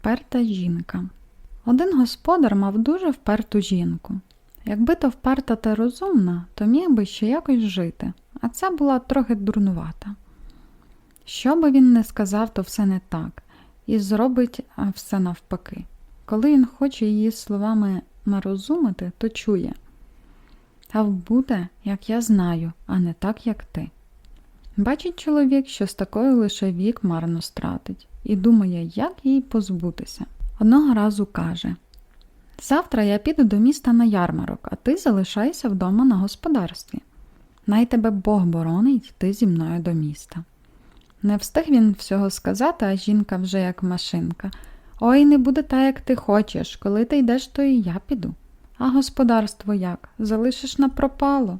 Вперта жінка. Один господар мав дуже вперту жінку. Якби то вперта та розумна, то міг би ще якось жити, а ця була трохи дурнувата. Що би він не сказав, то все не так, і зробить все навпаки. Коли він хоче її словами нарозумити, то чує. Та буде, як я знаю, а не так, як ти. Бачить чоловік, що з такою лише вік марно стратить, і думає, як їй позбутися. Одного разу каже Завтра я піду до міста на ярмарок, а ти залишайся вдома на господарстві. Най тебе Бог боронить йти зі мною до міста. Не встиг він всього сказати, а жінка вже як машинка. Ой, не буде так, як ти хочеш. Коли ти йдеш, то і я піду. А господарство як? Залишиш на пропало.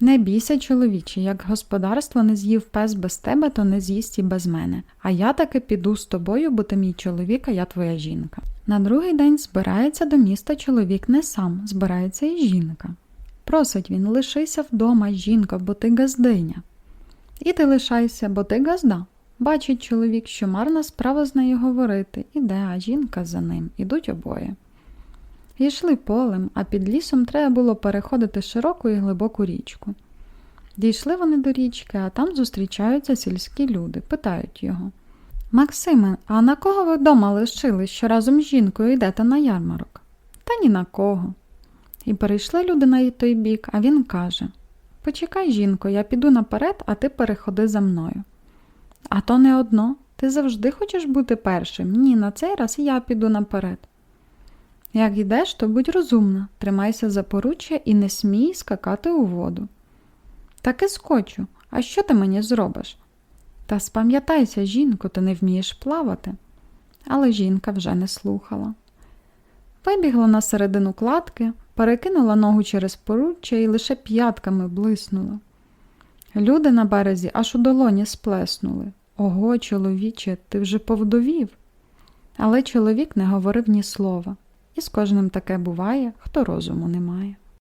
Не бійся, чоловіче, як господарство не з'їв пес без тебе, то не з'їсть і без мене. А я таки піду з тобою, бо ти мій чоловік, а я твоя жінка. На другий день збирається до міста чоловік не сам, збирається і жінка. Просить він, лишися вдома, жінка, бо ти газдиня. І ти лишайся, бо ти газда. Бачить чоловік, що марна справа з нею говорити, іде, а жінка за ним, ідуть обоє. Йшли полем, а під лісом треба було переходити широку і глибоку річку. Дійшли вони до річки, а там зустрічаються сільські люди, питають його Максиме, а на кого ви вдома лишили, що разом з жінкою йдете на ярмарок? Та ні на кого. І перейшли люди на той бік, а він каже Почекай, жінко, я піду наперед, а ти переходи за мною. А то не одно. Ти завжди хочеш бути першим? Ні, на цей раз я піду наперед. Як йдеш, то будь розумна, тримайся за поруччя і не смій скакати у воду. Так і скочу, а що ти мені зробиш? Та спам'ятайся, жінко, ти не вмієш плавати. Але жінка вже не слухала. Вибігла на середину кладки, перекинула ногу через поруччя і лише п'ятками блиснула. Люди на березі аж у долоні сплеснули. Ого, чоловіче, ти вже повдовів. Але чоловік не говорив ні слова, і з кожним таке буває, хто розуму не має.